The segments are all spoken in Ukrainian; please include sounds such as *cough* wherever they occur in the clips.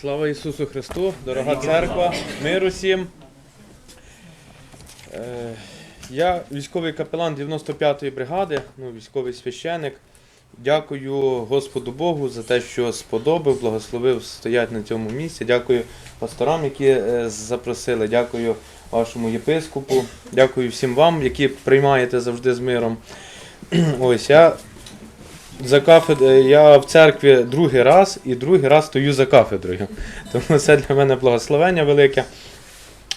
Слава Ісусу Христу, дорога церква, мир усім. Е, Я військовий капелан 95-ї бригади, ну, військовий священик. Дякую Господу Богу за те, що сподобав, благословив стоять на цьому місці. Дякую пасторам, які е, запросили. Дякую вашому єпископу. Дякую всім вам, які приймаєте завжди з миром. Ось я за кафед... я в церкві другий раз і другий раз стою за кафедрою. *laughs* Тому це для мене благословення велике.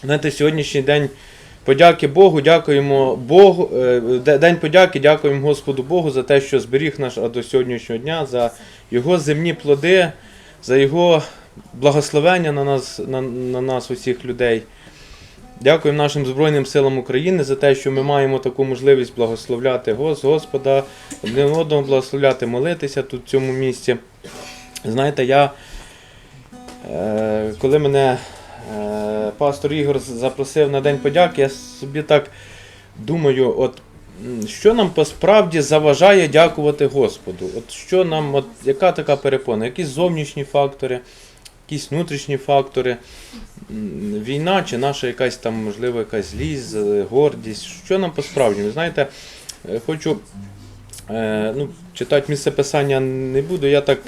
Знаєте, сьогоднішній день подяки Богу, дякуємо Богу. е, День подяки, дякуємо Господу Богу за те, що зберіг нас до сьогоднішнього дня, за його земні плоди, за його благословення на нас, на, на нас, усіх людей. Дякуємо нашим Збройним силам України за те, що ми маємо таку можливість благословляти Гос- Господа, один одного благословляти, молитися тут в цьому місці. Знаєте, я, е, коли мене е, пастор Ігор запросив на День подяки, я собі так думаю, от що нам посправді заважає дякувати Господу? От що нам, от яка така перепона? Якісь зовнішні фактори, якісь внутрішні фактори, війна чи наша якась там, можливо, якась злість, е, гордість. Що нам по-справжньому? Ви Знаєте, е, хочу е, ну, читати місце писання не буду, я так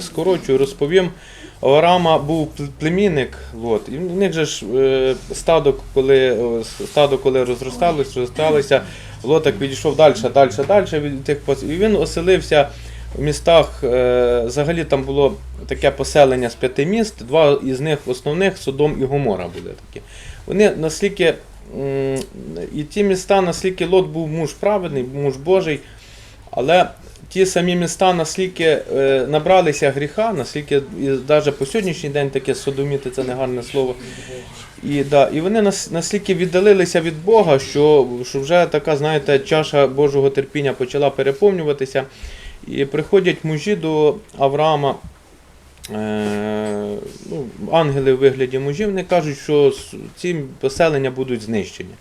скорочую, розповім. У був племінник, от, і в них же ж стадо, коли, стадо, коли розросталось, розросталося, Лотик відійшов далі, далі, далі від тих І він оселився в містах. Е, взагалі там було таке поселення з п'яти міст, два із них основних Содом і Гомора були такі. Вони наскільки, і ті міста, наскільки Лот був муж праведний, муж Божий, але ті самі міста наскільки е, набралися гріха, наскільки і навіть по сьогоднішній день таке содоміти це не гарне слово. І, да, і вони нас, настільки віддалилися від Бога, що, що вже така, знаєте, чаша Божого терпіння почала переповнюватися. І приходять мужі до Авраама, е, ну, ангели в вигляді мужів, вони кажуть, що ці поселення будуть знищені.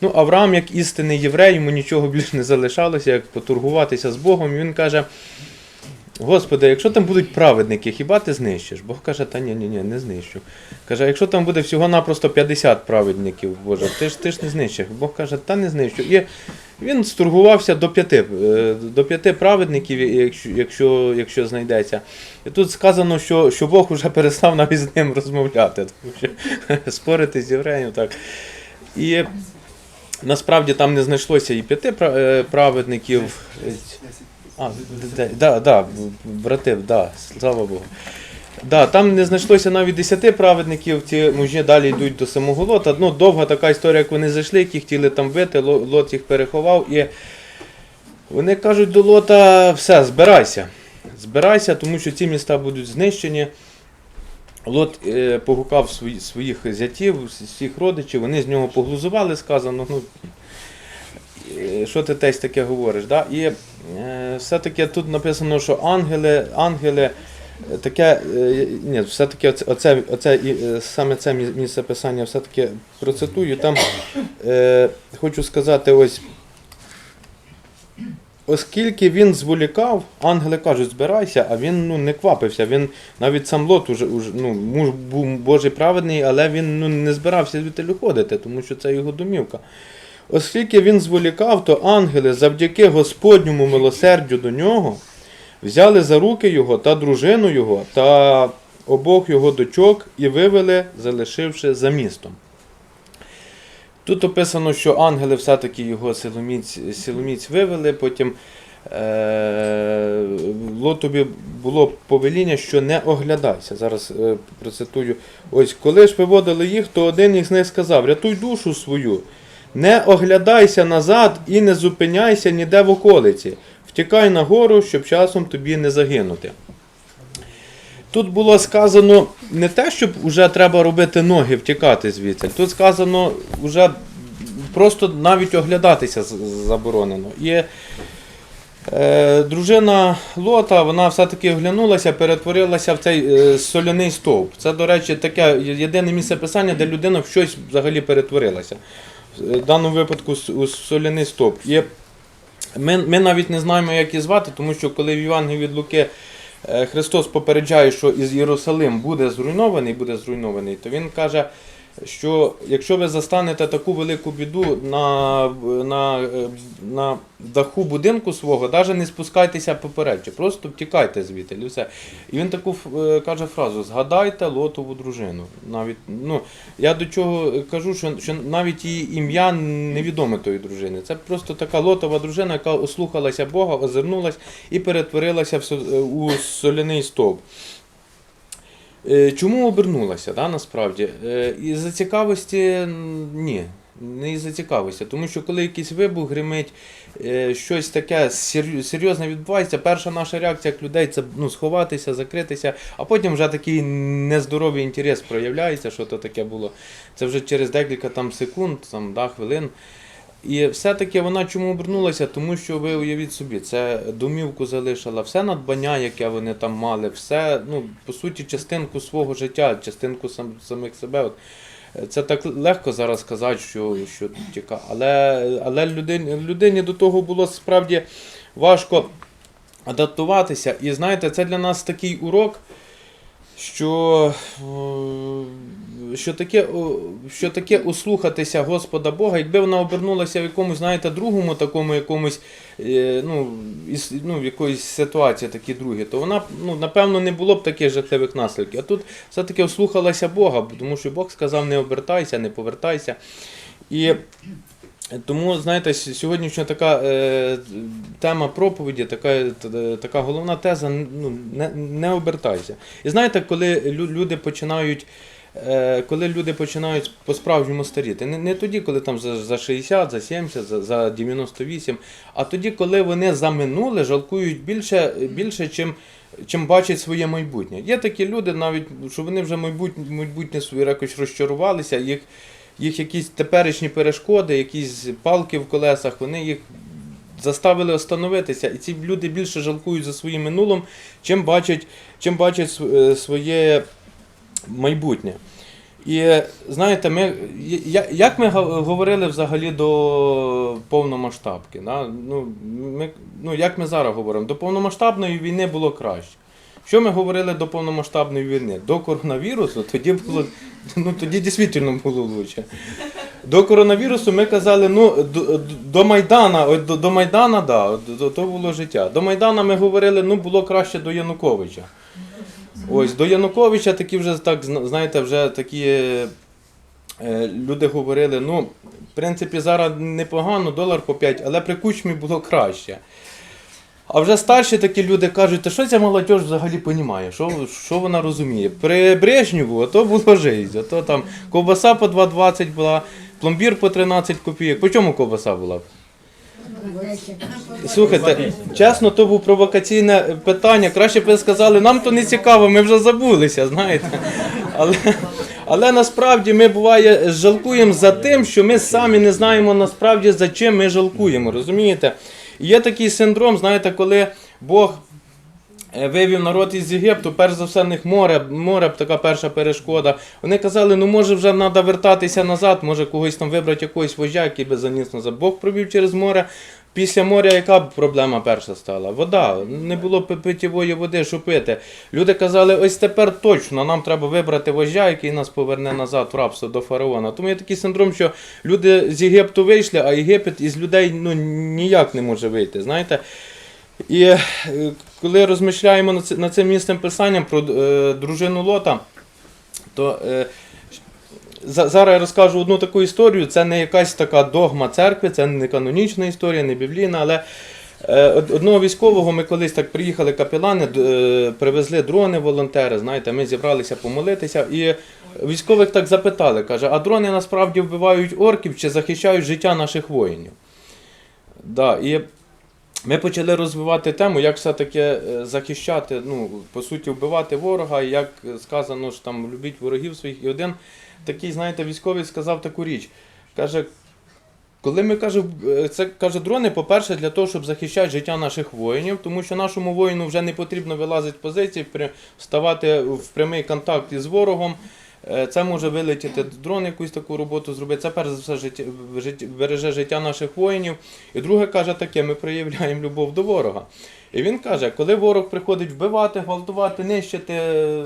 Ну, Авраам, як істинний єврей, йому нічого більше не залишалося, як потургуватися з Богом. І він каже: Господи, якщо там будуть праведники, хіба ти знищиш? Бог каже, та ні, ні, ні, не знищу. Каже, якщо там буде всього-напросто 50 праведників, Боже, ти ж ти ж не знищиш. Бог каже, та не знищу. І він стургувався до п'яти, е, до п'яти праведників, якщо, якщо, якщо знайдеться. І тут сказано, що, що Бог вже перестав навіть з ним розмовляти, тому що *laughs* спорити з євреєм так. І насправді там не знайшлося і п'яти е, праведників. А, да, да, да, брати, да, слава Богу. Да, там не знайшлося навіть десяти праведників, ці мужі далі йдуть до самого лота. Ну, довга така історія, як вони зайшли, які хотіли там бити, лот їх переховав. І вони кажуть до лота, все, збирайся. Збирайся, тому що ці міста будуть знищені. Лот е, погукав свої, своїх зятів, всіх родичів, вони з нього поглузували, сказано, ну, що ти тесть таке говориш. Да? І е, все-таки тут написано, що ангели, ангели е, таке, е, ні, все-таки оце, оце, е, саме це місце писання все-таки процитую. Там е, хочу сказати, ось. Оскільки він зволікав, ангели кажуть, збирайся, а він ну, не квапився. Він навіть сам Лот уже, уже ну, муж був Божий праведний, але він ну, не збирався звідти уходити, тому що це його домівка. Оскільки він зволікав, то ангели завдяки Господньому милосердю до нього взяли за руки його та дружину його та обох його дочок і вивели, залишивши за містом. Тут описано, що ангели все-таки його силоміць, силоміць вивели, потім е, Лотові було повеління, що не оглядайся. Зараз е, процитую. Ось, коли ж виводили їх, то один із них сказав: рятуй душу свою, не оглядайся назад і не зупиняйся ніде в околиці. Втікай на гору, щоб часом тобі не загинути. Тут було сказано не те, щоб вже треба робити ноги, втікати звідси. Тут сказано вже просто навіть оглядатися заборонено. І е, дружина Лота, вона все-таки оглянулася, перетворилася в цей е, соляний стовп. Це, до речі, таке єдине місце писання, де людина в щось взагалі перетворилася. В даному випадку соляний стовп. Ми, ми навіть не знаємо, як її звати, тому що коли в Євангелії від Луки е, Христос попереджає, що із Єрусалим буде зруйнований, буде зруйнований, то він каже, що якщо ви застанете таку велику біду на, на, е, на даху будинку свого, навіть не спускайтеся попередче, просто втікайте звідти. І, все. і він таку е, каже фразу: згадайте лотову дружину. Навіть, ну, я до чого кажу, що, що навіть її ім'я невідоме тої дружини. Це просто така лотова дружина, яка ослухалася Бога, озирнулась і перетворилася в, у соляний стовп. Е, Чому обернулася, да, насправді? Е, Із-за цікавості ні. Не із-за цікавості. Тому що коли якийсь вибух гримить, е, щось таке серйозне відбувається, перша наша реакція як людей це ну, сховатися, закритися, а потім вже такий нездоровий інтерес проявляється, що то таке було. Це вже через декілька там секунд, там, да, хвилин. І все-таки вона чому обернулася? Тому що ви уявіть собі, це домівку залишила, все надбання, яке вони там мали, все, ну, по суті, частинку свого життя, частинку сам, самих себе. От. Е, Це так легко зараз сказати, що, що тіка. Але, але людині, людині до того було справді важко адаптуватися. І знаєте, це для нас такий урок, що, е, що, таке, що таке услухатися Господа Бога, якби вона обернулася в якомусь, знаєте, другому такому якомусь, е, ну, із, ну, в якоїсь ситуації такі другі, то вона, ну, напевно, не було б таких жахливих наслідків. А тут все-таки ослухалася Бога, тому що Бог сказав, не обертайся, не повертайся. І тому, знаєте, сьогоднішня така е, тема проповіді, така, е, така головна теза ну, не, не обертайся. І знаєте, коли люди починають. Е, Коли люди починають по-справжньому старіти, не, не тоді, коли там за, за 60, за 70, за, за 98, а тоді, коли вони за минуле жалкують більше, більше чим, чим бачать своє майбутнє. Є такі люди, навіть що вони вже майбутнє, майбутнє своє якось розчарувалися, їх, їх якісь теперішні перешкоди, якісь палки в колесах, вони їх заставили остановитися. І ці люди більше жалкують за своїм минулим, чим бачать, чим бачать е, своє майбутнє. І знаєте, ми, як ми говорили взагалі до повномасштабки? Да? Ну, ми, ну, як ми зараз говоримо? До повномасштабної війни було краще. Що ми говорили до повномасштабної війни? До коронавірусу *laughs* тоді було ну, тоді дійсно було лучше. До коронавірусу ми казали, ну до, до- Майдана, до, до Майдана, да, то було життя. До Майдана ми говорили, ну було краще до Януковича. Ось до Януковича такі вже так, знаєте, вже такі е, люди говорили, ну, в принципі, зараз непогано, долар по 5, але при кучмі було краще. А вже старші такі люди кажуть, та що ця молодь взагалі розуміє, що, що вона розуміє. При Брежнєву то було життя, то там ковбаса по 2,20 була, пломбір по 13 копійок. По чому ковбаса була? Слухайте, чесно, то був провокаційне питання. Краще б ви сказали, нам то не цікаво, ми вже забулися, знаєте. Але, але насправді ми буває жалкуємо за тим, що ми самі не знаємо насправді за чим ми жалкуємо. Розумієте? Є такий синдром, знаєте, коли Бог вивів народ із Єгипту, перш за все в них море, море така перша перешкода. Вони казали, ну може вже треба вертатися назад, може когось там вибрати якогось вождя, який би заніс назад. Бог провів через море. Після моря яка б проблема перша стала? Вода. Не було пи- питьєвої води, що пити. Люди казали, ось тепер точно нам треба вибрати вождя, який нас поверне назад в рабство до фараона. Тому є такий синдром, що люди з Єгипту вийшли, а Єгипет із людей ну, ніяк не може вийти. Знаєте? І е, коли розмишляємо над над цим місцем писанням про е, дружину Лота, то е, за- зараз я розкажу одну таку історію. Це не якась така догма церкви, це не канонічна історія, не біблійна, але е, одного військового ми колись так приїхали капелани, е, привезли дрони, волонтери. Знаєте, ми зібралися помолитися, і військових так запитали: каже, а дрони насправді вбивають орків чи захищають життя наших воїнів? Да, і ми почали розвивати тему, як все-таки е, захищати, ну, по суті, вбивати ворога, як сказано ж там любіть ворогів своїх. І один такий, знаєте, військовий сказав таку річ. Каже, коли ми каже, е, це каже, дрони, по-перше, для того, щоб захищати життя наших воїнів, тому що нашому воїну вже не потрібно вилазити з позиції, вставати в прямий контакт із ворогом. Е, Це може вилетіти дрон, якусь таку роботу зробити. Це перш за все життя, життя- береже життя наших воїнів. І друге каже таке: ми проявляємо любов до ворога. І він каже, коли ворог приходить вбивати, гвалтувати, нищити, е,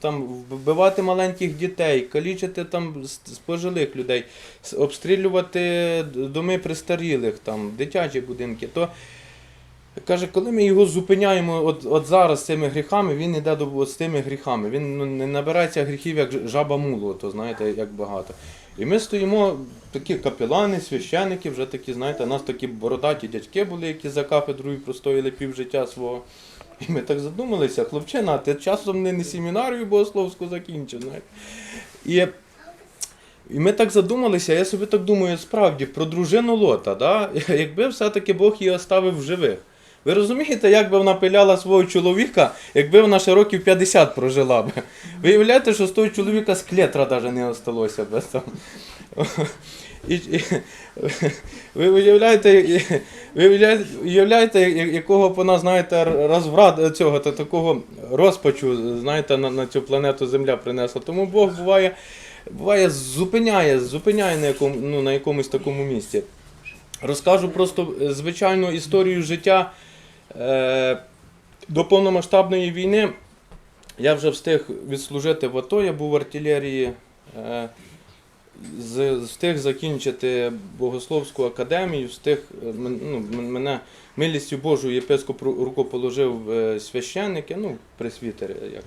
там, вбивати маленьких дітей, калічити там с- с- людей, обстрілювати доми престарілих, там, дитячі будинки, то каже, коли ми його зупиняємо от, от зараз цими гріхами, він йде до от з тими гріхами. Він ну, не набирається гріхів, як жаба муло, то знаєте, як багато. І ми стоїмо, такі капелани, священники, вже такі, знаєте, у нас такі бородаті дядьки були, які за кафедрою простояли півжиття свого. І ми так задумалися, хлопчина, ти часом не, не семінарію богословську закінчив. знаєте. І, і ми так задумалися, я собі так думаю, справді, про дружину Лота, да? *laughs* якби все-таки Бог її оставив живих. Ви розумієте, як би вона пиляла свого чоловіка, якби вона ще років 50 прожила б. Виявляєте, що з того чоловіка склетра навіть не осталося там. І, і, ви уявляєте, ви уявляєте, якого б вона, знаєте, розврат цього та такого розпачу, знаєте, на, на цю планету Земля принесла. Тому Бог буває, буває зупиняє, зупиняє на, якому, ну, на якомусь такому місці. Розкажу просто звичайну історію життя до повномасштабної війни. Я вже встиг відслужити в АТО, я був в артилерії. Е, встиг закінчити Богословську академію, встиг е, ну, мене милістю Божою єпископ ру- рукоположив е, священники, ну, пресвітери. Як.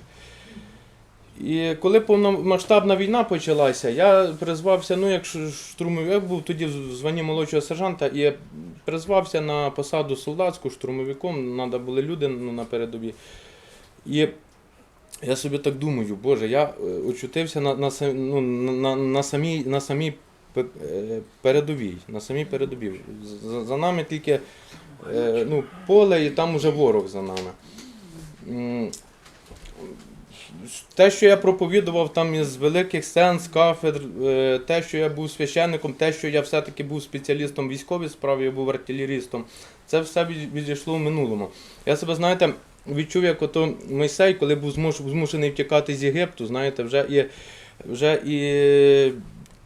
І коли повномасштабна війна почалася, я призвався, ну як штурмовик, я був тоді в званні молодшого сержанта і я призвався на посаду солдатську штурмовиком, треба були люди ну, на передовій. І я собі так думаю, Боже, я е, очутився на, на, ну, на, на самій, на самій е, передовій. На самій передовій. За, за нами тільки е, ну, поле і там уже ворог за нами. Те, що я проповідував там із великих сенс, кафедр, е, те, що я був священником, те, що я все-таки був спеціалістом військовій справі, я був артилерістом, це все відійшло в минулому. Я себе, знаєте, відчув, як ото Мойсей, коли був змушений втікати з Єгипту, знаєте, вже і, вже і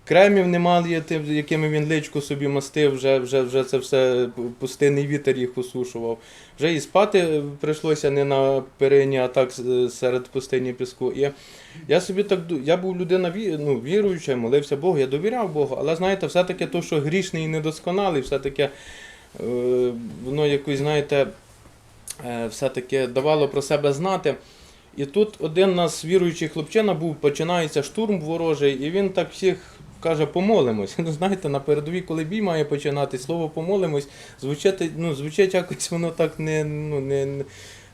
кремів немає, якими він личку собі мастив, вже, вже, вже це все пустинний вітер їх осушував. Вже і спати прийшлося не на перині, а так серед пустині піску. І я собі так я був людина ну, віруюча, молився Богу, я довіряв Богу, але знаєте, все-таки то, що грішний і недосконалий, все-таки е, воно якось, знаєте, е, все-таки давало про себе знати. І тут один нас віруючий хлопчина був, починається штурм ворожий, і він так всіх каже, помолимось. *laughs* Ну, знаєте, на передовій, коли бій має починати, слово помолимось, звучить, ну, звучить якось воно так не, ну, не, не-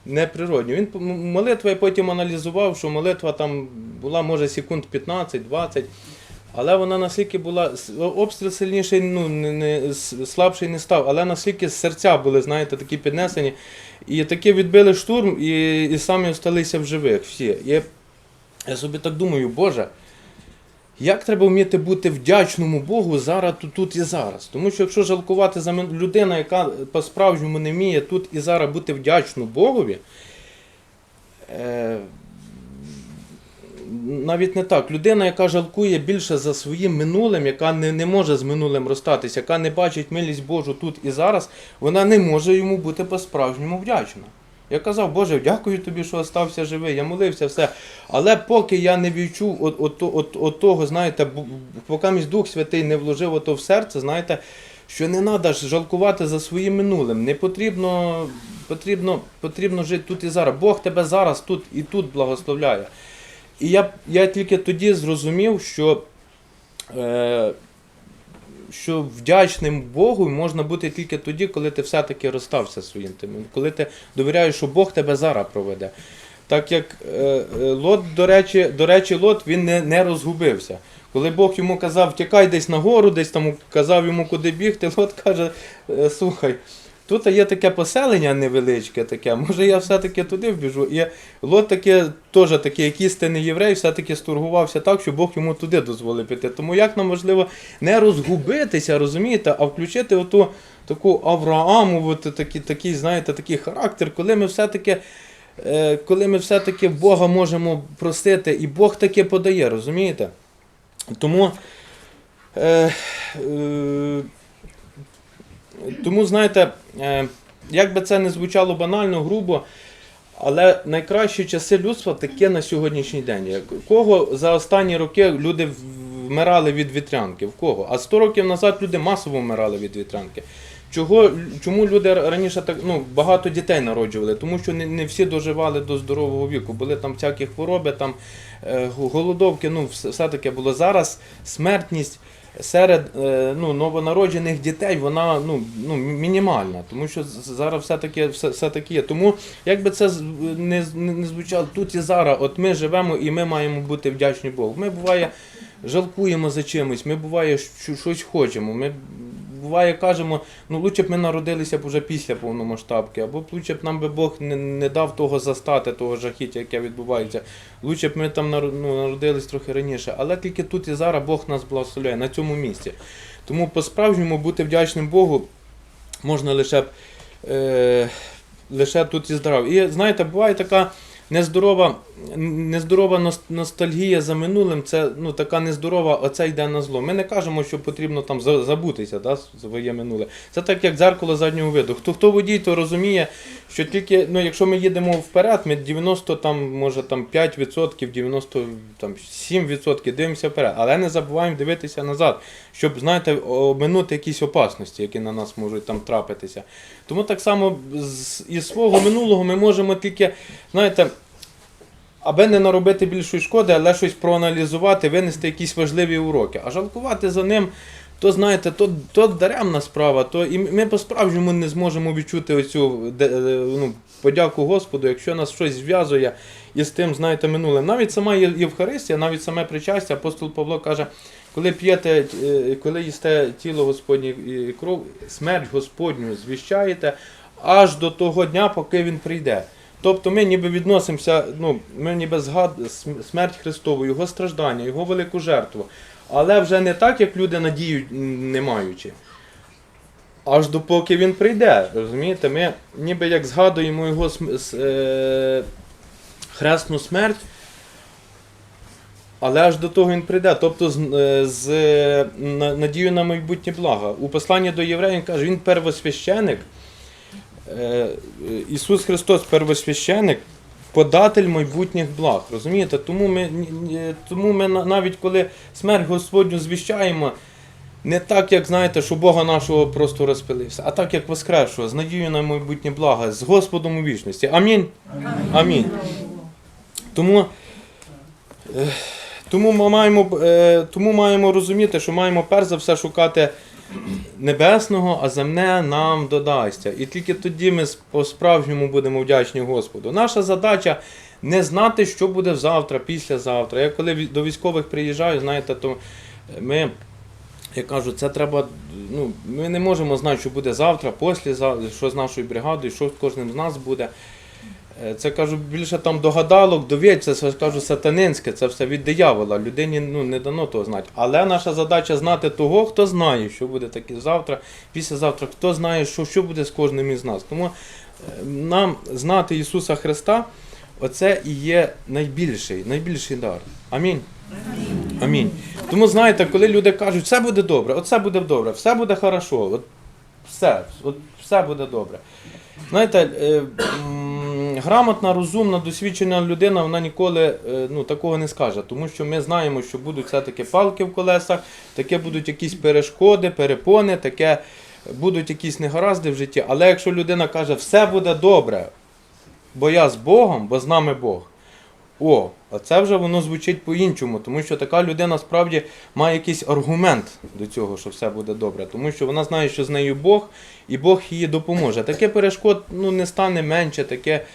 неприродньо. Він молитва, я потім аналізував, що молитва там була, може, секунд 15-20. Але вона наскільки була обстріл сильніший, ну не, не слабший не став, але наскільки серця були, знаєте, такі піднесені. І таки відбили штурм, і, і самі осталися в живих всі. І я собі так думаю, Боже, як треба вміти бути вдячному Богу зараз, тут, тут і зараз. Тому що якщо жалкувати за людина, яка по-справжньому не вміє тут і зараз бути вдячну Богові, е, навіть не так. Людина, яка жалкує більше за своїм минулим, яка не, не може з минулим розстатися, яка не бачить милість Божу тут і зараз, вона не може йому бути по-справжньому вдячна. Я казав, Боже, дякую тобі, що остався живий, я молився, все. Але поки я не відчув от, от, от, от того, знаєте, поки мій Дух Святий не вложив ото в серце, знаєте, що не треба жалкувати за своїм минулим. Не потрібно, потрібно, потрібно жити тут і зараз. Бог тебе зараз тут і тут благословляє. І я, я тільки тоді зрозумів, що, е, що вдячним Богу можна бути тільки тоді, коли ти все-таки розстався своїм тим, коли ти довіряєш, що Бог тебе зараз проведе. Так як е, е, Лот, до речі, до речі, Лот він не, не розгубився. Коли Бог йому казав, тікай десь на гору, десь там казав йому, куди бігти, *laughs* Лот каже, «Е, слухай, тут є таке поселення невеличке, таке, може я все-таки туди вбіжу. І Лот таке, теж такий, як істинний єврей, все-таки стургувався так, що Бог йому туди дозволив піти. Тому як нам важливо не розгубитися, розумієте, а включити оту таку Авраамову, такий, такий, знаєте, такий характер, коли ми все-таки. е, Коли ми все-таки Бога можемо просити, і Бог таке подає, розумієте? Тому, е, е, тому знаєте, е, як би це не звучало банально, грубо, але найкращі часи людства таке на сьогоднішній день. Кого за останні роки люди вмирали від вітрянки? В кого? А 100 років назад люди масово вмирали від вітрянки. Чого, чому люди раніше так ну, багато дітей народжували? Тому що не, не всі доживали до здорового віку. Були там всякі хвороби, там е, голодовки, ну все, таке було. Зараз смертність серед е, ну, новонароджених дітей вона ну, ну, мінімальна, тому що зараз все таки все, все таки є. Тому як би це не, не, звучало тут і зараз, от ми живемо і ми маємо бути вдячні Богу. Ми буває жалкуємо за чимось, ми буває що- щось хочемо. Ми буває кажемо, ну лучше б ми народилися б уже після повномасштабки, або лучше б нам би Бог не, не дав того застати, того жахіття, яке відбувається. Лучше б ми там ну, народились трохи раніше. Але тільки тут і зараз Бог нас благословляє на цьому місці. Тому по-справжньому бути вдячним Богу можна лише, б, е, лише тут і здоров. І знаєте, буває така нездорова, нездорова нос- ностальгія за минулим, це ну, така нездорова, оце йде на зло. Ми не кажемо, що потрібно там за- забутися да, своє минуле. Це так, як дзеркало заднього виду. Хто, хто водій, то розуміє, що тільки, ну, якщо ми їдемо вперед, ми 90, там, може там 5%, 97% дивимося вперед. Але не забуваємо дивитися назад, щоб, знаєте, обминути якісь опасності, які на нас можуть там трапитися. Тому так само із свого минулого ми можемо тільки, знаєте, аби не наробити більшої шкоди, але щось проаналізувати, винести якісь важливі уроки. А жалкувати за ним, то знаєте, то, то даремна справа, то і ми по-справжньому не зможемо відчути оцю е, ну, подяку Господу, якщо нас щось зв'язує із тим, знаєте, минулим. Навіть сама Євхаристія, навіть саме причастя, апостол Павло каже, коли п'єте, е, коли їсте тіло Господнє і кров, смерть Господню звіщаєте аж до того дня, поки він прийде. Тобто ми ніби відносимося, ну, ми ніби згад смерть Христову, Його страждання, Його велику жертву. Але вже не так, як люди надію не маючи. Аж допоки він прийде. Розумієте, ми ніби як згадуємо його е- хресну смерть, але аж до того він прийде. Тобто з, е, з е, на- надією на майбутнє благо. У посланні до євреїв він каже, він первосвященик. Е, е, Ісус Христос первосвященик, податель майбутніх благ. Розумієте? Тому ми, тому ми навіть коли смерть Господню звіщаємо, не так, як знаєте, що Бога нашого просто розпилився, а так, як воскресшого, з надією на майбутнє благо, з Господом у вічності. Амінь. Амінь. Тому, е, тому, ми маємо, тому маємо розуміти, що маємо перш за все шукати небесного, а земне нам додасться. І тільки тоді ми по-справжньому будемо вдячні Господу. Наша задача не знати, що буде завтра, післязавтра. Я коли до військових приїжджаю, знаєте, то ми. Я кажу, це треба. Ну, ми не можемо знати, що буде завтра, післязавтра, що з нашою бригадою, що з кожним з нас буде. Е, Це кажу, більше там догадалок, довідь, це кажу сатанинське, це все від диявола. Людині ну, не дано того знати. Але наша задача знати того, хто знає, що буде таке завтра, післязавтра, хто знає, що, що буде з кожним із нас. Тому е, нам знати Ісуса Христа, оце і є найбільший, найбільший дар. Амінь. Амінь. Тому знаєте, коли люди кажуть, все буде добре, от все буде добре, все буде хорошо, от все, от все буде добре. Знаєте, е, грамотна, розумна, досвідчена людина, вона ніколи е, ну, такого не скаже, тому що ми знаємо, що будуть все-таки палки в колесах, таке будуть якісь перешкоди, перепони, таке будуть якісь негаразди в житті. Але якщо людина каже, все буде добре, бо я з Богом, бо з нами Бог. О, а це вже воно звучить по-іншому, тому що така людина справді має якийсь аргумент до цього, що все буде добре, тому що вона знає, що з нею Бог, і Бог їй допоможе. Таке перешкод ну, не стане менше, таке,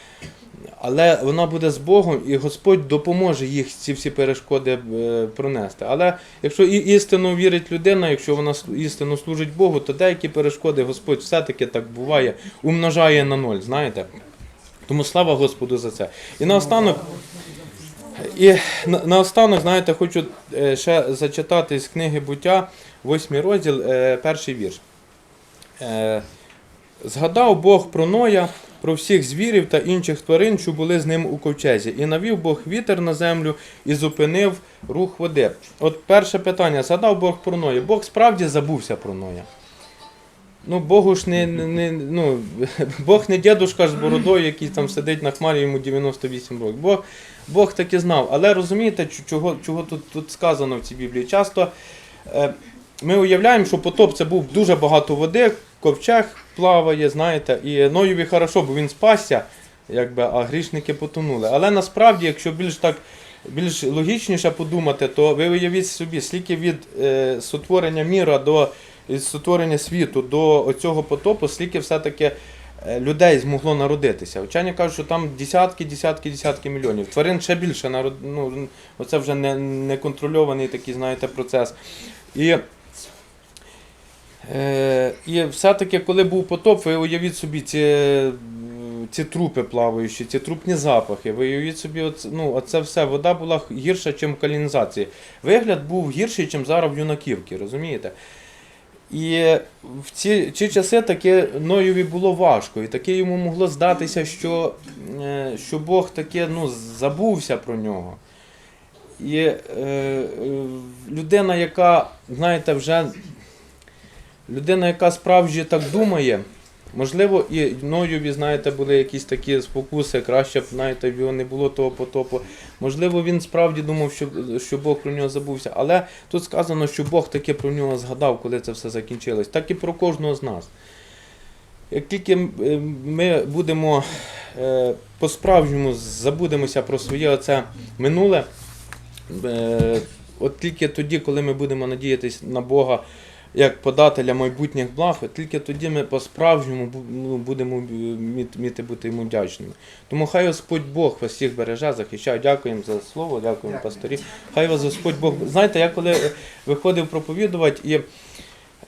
але вона буде з Богом, і Господь допоможе їх ці всі перешкоди е, пронести. Але якщо і істину вірить людина, якщо вона істину служить Богу, то деякі перешкоди Господь все-таки так буває, умножає на ноль, знаєте. Тому слава Господу за це. І наостанок. І наостанок, знаєте, хочу е, ще зачитати з книги буття, восьмий розділ, е, перший вірш. Е, Згадав Бог про Ноя, про всіх звірів та інших тварин, що були з ним у ковчезі, і навів Бог вітер на землю і зупинив рух води. От перше питання: згадав Бог про Ноя. Бог справді забувся про Ноя. Ну, Богу ж не, не, ну, *laughs* Бог не дідушка ж з бородою, який там сидить на хмарі, йому 98 років. Бог, Бог таки знав. Але розумієте, чого, чого тут, тут сказано в цій Біблії? Часто е, ми уявляємо, що потоп це був дуже багато води, ковчег плаває, знаєте, і Ноєві хорошо, бо він спасся, якби, а грішники потонули. Але насправді, якщо більш так. Більш логічніше подумати, то ви уявіть собі, скільки від е, сотворення міра до із сотворення світу до цього потопу, скільки все-таки е, людей змогло народитися. Вчені кажуть, що там десятки, десятки, десятки мільйонів. Тварин ще більше народ... ну, оце вже не, неконтрольований такий, знаєте, процес. І, е, і все-таки, коли був потоп, ви уявіть собі ці, ці плаваючі, ці трупні запахи. Ви уявіть собі, оце, ну, оце все. Вода була гірша, ніж в каналізації. Вигляд був гірший, ніж зараз в юнаківці, розумієте? І в ці, ці часи таке Ноєві було важко, і таке йому могло здатися, що, е, що Бог таке ну, забувся про нього. І е, людина, яка, знаєте, вже людина, яка справді так думає, можливо, і Ноєві, знаєте, були якісь такі спокуси, краще б, знаєте, в його не було того потопу. Можливо, він справді думав, що, що Бог про нього забувся. Але тут сказано, що Бог таки про нього згадав, коли це все закінчилось. Так і про кожного з нас. Як тільки е, ми будемо е, по-справжньому забудемося про своє оце минуле, е, от тільки тоді, коли ми будемо надіятися на Бога як подателя майбутніх благ, тільки тоді ми по-справжньому ну, будемо е, міти, бути йому вдячними. Тому хай Господь Бог вас всіх береже, захищає. Дякуємо за слово, дякуємо пасторі. Хай вас Господь Бог. Знаєте, я коли е, виходив проповідувати і.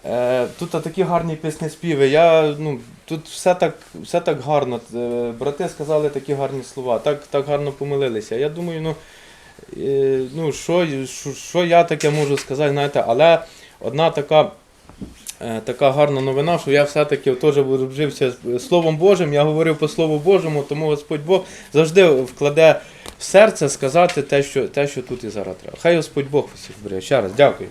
Е, тут такі гарні пісні співи. Я, ну, тут все так, все так гарно. Брати сказали такі гарні слова, так, так гарно помилилися. Я думаю, ну, ну що, що, що я таке можу сказати, знаєте, але одна така. е, Така гарна новина, що я все-таки теж вжився Словом Божим, я говорив по Слову Божому, тому Господь Бог завжди вкладе в серце сказати те, що, те, що тут і зараз треба. Хай Господь Бог всіх бере. Ще раз. Дякую.